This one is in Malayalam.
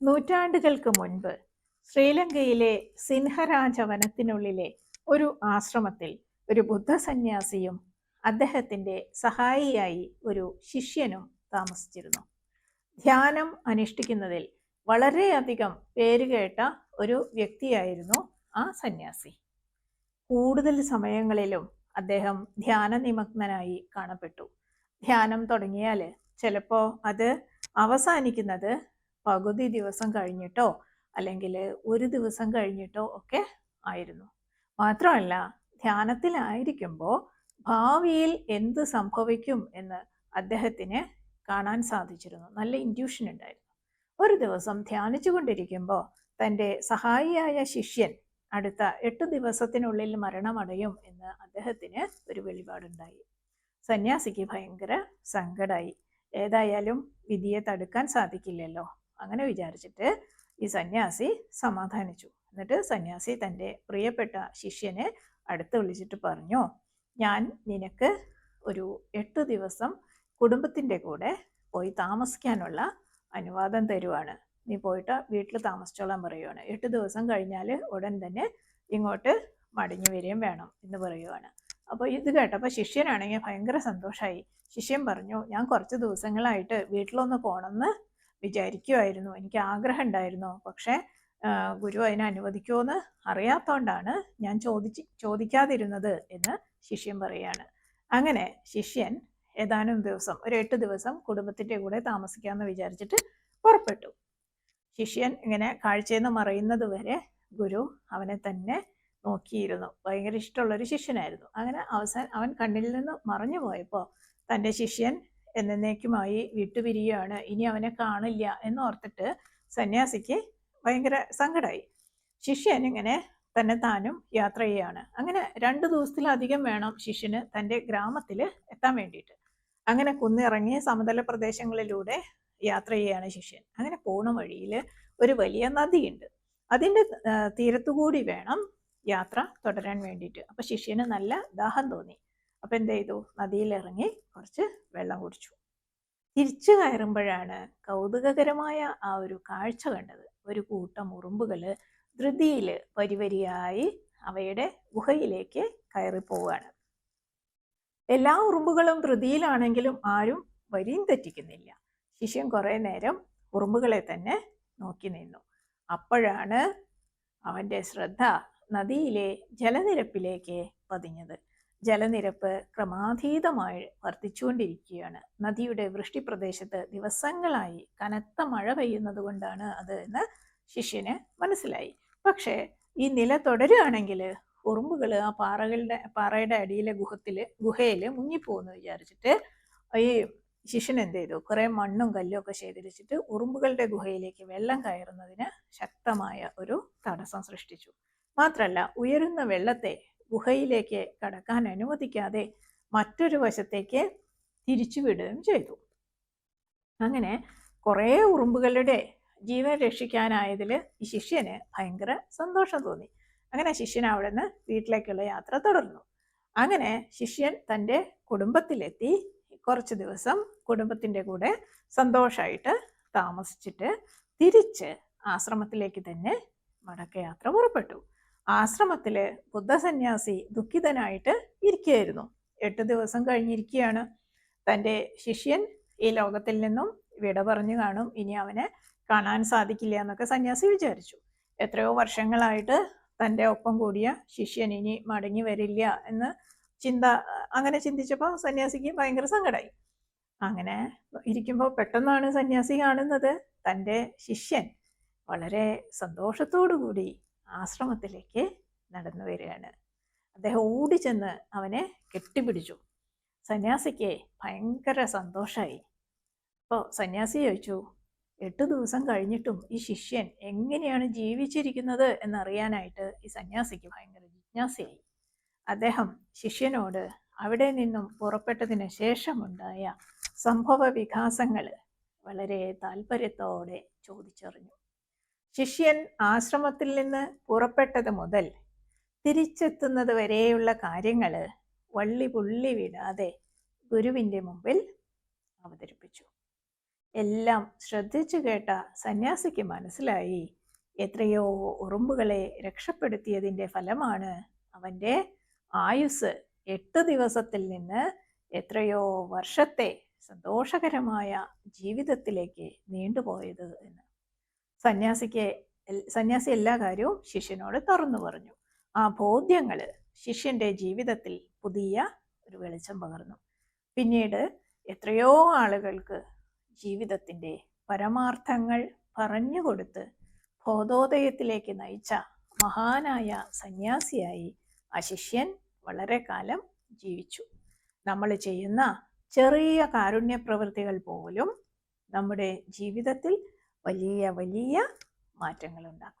നൂറ്റാണ്ടുകൾക്ക് മുൻപ് ശ്രീലങ്കയിലെ സിൻഹരാജ വനത്തിനുള്ളിലെ ഒരു ആശ്രമത്തിൽ ഒരു ബുദ്ധ സന്യാസിയും അദ്ദേഹത്തിന്റെ സഹായിയായി ഒരു ശിഷ്യനും താമസിച്ചിരുന്നു. ധ്യാനം അനുഷ്ഠിക്കുന്നതിൽ വളരെയധികം പേരുകേട്ട ഒരു വ്യക്തിയായിരുന്നു ആ സന്യാസി. കൂടുതൽ സമയങ്ങളിലും അദ്ദേഹം ധ്യാന നിമഗ്നനായി കാണപ്പെട്ടു. ധ്യാനം തുടങ്ങിയാൽ ചിലപ്പോൾ അത് അവസാനിക്കുന്നത് പകുതി ദിവസം കഴിഞ്ഞിട്ടോ അല്ലെങ്കിൽ ഒരു ദിവസം കഴിഞ്ഞിട്ടോ ഒക്കെ ആയിരുന്നു. മാത്രമല്ല ധ്യാനത്തിലായിരിക്കുമ്പോൾ ഭാവിയിൽ എന്ത് സംഭവിക്കും എന്ന് അദ്ദേഹത്തിന് കാണാൻ സാധിച്ചിരുന്നു. നല്ല ഇൻഡ്യൂഷൻ ഉണ്ടായിരുന്നു. ഒരു ദിവസം ധ്യാനിച്ചു കൊണ്ടിരിക്കുമ്പോൾ തന്റെ സഹായിയായ ശിഷ്യൻ അടുത്ത എട്ട് ദിവസത്തിനുള്ളിൽ മരണമടയും എന്ന് അദ്ദേഹത്തിന് ഒരു വെളിപാടുണ്ടായി. സന്യാസിക്ക് ഭയങ്കര സങ്കടമായി ഏതായാലും വിധിയെ തടുക്കാൻ സാധിക്കില്ലല്ലോ. അങ്ങനെ വിചാരിച്ചിട്ട് ഈ സന്യാസി സമാധാനിച്ചു. എന്നിട്ട് സന്യാസി തന്റെ പ്രിയപ്പെട്ട ശിഷ്യനെ അടുത്ത് വിളിച്ചിട്ട് പറഞ്ഞു ഞാൻ നിനക്ക് ഒരു എട്ട് ദിവസം കുടുംബത്തിന്റെ കൂടെ പോയി താമസിക്കാനുള്ള അനുവാദം തരുവാണ്. നീ പോയിട്ട് വീട്ടിൽ താമസിച്ചോളാൻ പറയുവാണ്. എട്ട് ദിവസം കഴിഞ്ഞാൽ ഉടൻ തന്നെ ഇങ്ങോട്ട് മടങ്ങി വരികയും വേണം എന്ന് പറയുവാണ്. അപ്പോൾ ഇത് കേട്ടപ്പോൾ ശിഷ്യനാണെങ്കിൽ ഭയങ്കര സന്തോഷമായി. ശിഷ്യൻ പറഞ്ഞു ഞാൻ കുറച്ച് ദിവസങ്ങളായിട്ട് വീട്ടിലൊന്ന് പോകണമെന്ന് വിചാരിക്കുമായിരുന്നു എനിക്ക് ആഗ്രഹം ഉണ്ടായിരുന്നു പക്ഷേ ഗുരു അതിനെ അനുവദിക്കുമോയെന്ന് അറിയാത്തോണ്ടാണ് ഞാൻ ചോദിച്ച് ചോദിക്കാതിരുന്നത് എന്ന് ശിഷ്യൻ പറയാണ്. അങ്ങനെ ശിഷ്യൻ ഏതാനും ദിവസം ഒരു എട്ട് ദിവസം കുടുംബത്തിന്റെ കൂടെ താമസിക്കാമെന്ന് വിചാരിച്ചിട്ട് പുറപ്പെട്ടു. ശിഷ്യൻ ഇങ്ങനെ കാഴ്ചയിൽ നിന്ന് മറയുന്നത് വരെ ഗുരു അവനെ തന്നെ നോക്കിയിരുന്നു. ഭയങ്കര ഇഷ്ടമുള്ളൊരു ശിഷ്യനായിരുന്നു. അങ്ങനെ അവസാനം അവൻ കണ്ണിൽ നിന്ന് മറഞ്ഞു പോയപ്പോൾ തന്റെ ശിഷ്യൻ എന്നേക്കുമായി വിട്ടുപിരിയുകയാണ്. ഇനി അവനെ കാണില്ല എന്നോർത്തിട്ട് സന്യാസിക്ക് ഭയങ്കര സങ്കടമായി ശിഷ്യൻ ഇങ്ങനെ തന്നെ താനും യാത്ര ചെയ്യുകയാണ് അങ്ങനെ രണ്ട് ദിവസത്തിലധികം വേണം ശിഷ്യന് തന്റെ ഗ്രാമത്തിൽ എത്താൻ വേണ്ടിയിട്ട്. അങ്ങനെ കുന്നിറങ്ങി സമതല പ്രദേശങ്ങളിലൂടെ യാത്ര ചെയ്യുകയാണ് ശിഷ്യൻ. അങ്ങനെ പോണ വഴിയിൽ ഒരു വലിയ നദിയുണ്ട്. അതിന്റെ തീരത്തുകൂടി വേണം യാത്ര തുടരാൻ വേണ്ടിയിട്ട്. അപ്പം ശിഷ്യന് നല്ല ദാഹം തോന്നി. അപ്പം എന്ത് ചെയ്തു? നദിയിലിറങ്ങി കുറച്ച് വെള്ളം കുടിച്ചു. തിരിച്ചു കയറുമ്പോഴാണ് കൗതുകകരമായ ആ ഒരു കാഴ്ച കണ്ടത്. ഒരു കൂട്ടം ഉറുമ്പുകൾ ധൃതിയിൽ വരിവരിയായി അവയുടെ ഗുഹയിലേക്ക് കയറി പോവുകയാണ്. എല്ലാ ഉറുമ്പുകളും ധൃതിയിലാണെങ്കിലും ആരും വരിയും തെറ്റിക്കുന്നില്ല. ശിഷ്യൻ കുറേ നേരം ഉറുമ്പുകളെ തന്നെ നോക്കി നിന്നു. അപ്പോഴാണ് അവന്റെ ശ്രദ്ധ നദിയിലെ ജലനിരപ്പിലേക്ക് പതിഞ്ഞത്. ജലനിരപ്പ് ക്രമാതീതമായി വർദ്ധിച്ചുകൊണ്ടിരിക്കുകയാണ്. നദിയുടെ വൃഷ്ടിപ്രദേശത്ത് ദിവസങ്ങളായി കനത്ത മഴ പെയ്യുന്നത് കൊണ്ടാണ് അത് എന്ന് ശിഷ്യന് മനസ്സിലായി. പക്ഷേ ഈ നില തുടരുകയാണെങ്കിൽ ഉറുമ്പുകൾ ആ പാറകളുടെ പാറയുടെ അടിയിലെ ഗുഹത്തിൽ ഗുഹയിൽ മുങ്ങിപ്പോകുന്നു വിചാരിച്ചിട്ട് ഈ ശിഷ്യൻ എന്ത് ചെയ്തു? കുറേ മണ്ണും കല്ലും ഒക്കെ ശേഖരിച്ചിട്ട് ഉറുമ്പുകളുടെ ഗുഹയിലേക്ക് വെള്ളം കയറുന്നതിന് ശക്തമായ ഒരു തടസ്സം സൃഷ്ടിച്ചു. മാത്രമല്ല ഉയരുന്ന വെള്ളത്തെ ഗുഹയിലേക്ക് കടക്കാൻ അനുവദിക്കാതെ മറ്റൊരു വശത്തേക്ക് തിരിച്ചുവിടുകയും ചെയ്തു. അങ്ങനെ കുറേ ഉറുമ്പുകളുടെ ജീവൻ രക്ഷിക്കാനായതിൽ ഈ ശിഷ്യന് ഭയങ്കര സന്തോഷം തോന്നി. അങ്ങനെ ശിഷ്യൻ അവിടെ നിന്ന് വീട്ടിലേക്കുള്ള യാത്ര തുടർന്നു. അങ്ങനെ ശിഷ്യൻ തന്റെ കുടുംബത്തിലെത്തി. കുറച്ച് ദിവസം കുടുംബത്തിന്റെ കൂടെ സന്തോഷമായിട്ട് താമസിച്ചിട്ട് തിരിച്ച് ആശ്രമത്തിലേക്ക് തന്നെ മടക്കയാത്ര പുറപ്പെട്ടു. ആശ്രമത്തിൽ ബുദ്ധസന്യാസി ദുഃഖിതനായിട്ട് ഇരിക്കുകയായിരുന്നു. എട്ട് ദിവസം കഴിഞ്ഞിരിക്കുകയാണ്. തന്റെ ശിഷ്യൻ ഈ ലോകത്തിൽ നിന്നും വിട പറഞ്ഞു കാണും. ഇനി അവനെ കാണാൻ സാധിക്കില്ല എന്നൊക്കെ സന്യാസി വിചാരിച്ചു. എത്രയോ വർഷങ്ങളായിട്ട് തന്റെ ഒപ്പം കൂടിയ ശിഷ്യൻ ഇനി മടങ്ങി വരില്ല എന്ന് ചിന്ത അങ്ങനെ ചിന്തിച്ചപ്പോൾ സന്യാസിക്ക് ഭയങ്കര സങ്കടമായി അങ്ങനെ ഇരിക്കുമ്പോൾ പെട്ടെന്നാണ് സന്യാസി കാണുന്നത്. തന്റെ ശിഷ്യൻ വളരെ സന്തോഷത്തോടു കൂടി ആശ്രമത്തിലേക്ക് നടന്നു വരികയാണ്. അദ്ദേഹം ഓടി ചെന്ന് അവനെ കെട്ടിപ്പിടിച്ചു. സന്യാസിക്ക് ഭയങ്കര സന്തോഷമായി അപ്പോൾ സന്യാസി ചോദിച്ചു എട്ട് ദിവസം കഴിഞ്ഞിട്ടും ഈ ശിഷ്യൻ എങ്ങനെയാണ് ജീവിച്ചിരിക്കുന്നത് എന്നറിയാനായിട്ട് ഈ സന്യാസിക്ക് ഭയങ്കര ജിജ്ഞാസയായി. അദ്ദേഹം ശിഷ്യനോട് അവിടെ നിന്നും പുറപ്പെട്ടതിന് ശേഷമുണ്ടായ സംഭവ വികാസങ്ങൾ വളരെ താല്പര്യത്തോടെ ചോദിച്ചറിഞ്ഞു. ശിഷ്യൻ ആശ്രമത്തിൽ നിന്ന് പുറപ്പെട്ടത് മുതൽ തിരിച്ചെത്തുന്നത് വരെയുള്ള കാര്യങ്ങൾ വള്ളി പുള്ളി വിടാതെ ഗുരുവിന്റെ മുമ്പിൽ അവതരിപ്പിച്ചു. എല്ലാം ശ്രദ്ധിച്ചു കേട്ട സന്യാസിക്ക് മനസ്സിലായി എത്രയോ ഉറുമ്പുകളെ രക്ഷപ്പെടുത്തിയതിന്റെ ഫലമാണ് അവന്റെ ആയുസ് എട്ട് ദിവസത്തിൽ നിന്ന് എത്രയോ വർഷത്തെ സന്തോഷകരമായ ജീവിതത്തിലേക്ക് നീണ്ടുപോയത് എന്ന്. സന്യാസിക്ക് സന്യാസി എല്ലാ കാര്യവും ശിഷ്യനോട് തുറന്നു പറഞ്ഞു. ആ ബോധ്യങ്ങൾ ശിഷ്യന്റെ ജീവിതത്തിൽ പുതിയ ഒരു വെളിച്ചം പകർന്നു. പിന്നീട് എത്രയോ ആളുകൾക്ക് ജീവിതത്തിന്റെ പരമാർത്ഥങ്ങൾ പറഞ്ഞു പറഞ്ഞുകൊടുത്ത് ബോധോദയത്തിലേക്ക് നയിച്ച മഹാനായ സന്യാസിയായി ആ ശിഷ്യൻ വളരെ കാലം ജീവിച്ചു. നമ്മൾ ചെയ്യുന്ന ചെറിയ കാരുണ്യ പ്രവൃത്തികൾ പോലും നമ്മുടെ ജീവിതത്തിൽ വലിയ വലിയ മാറ്റങ്ങൾ ഉണ്ടാക്കും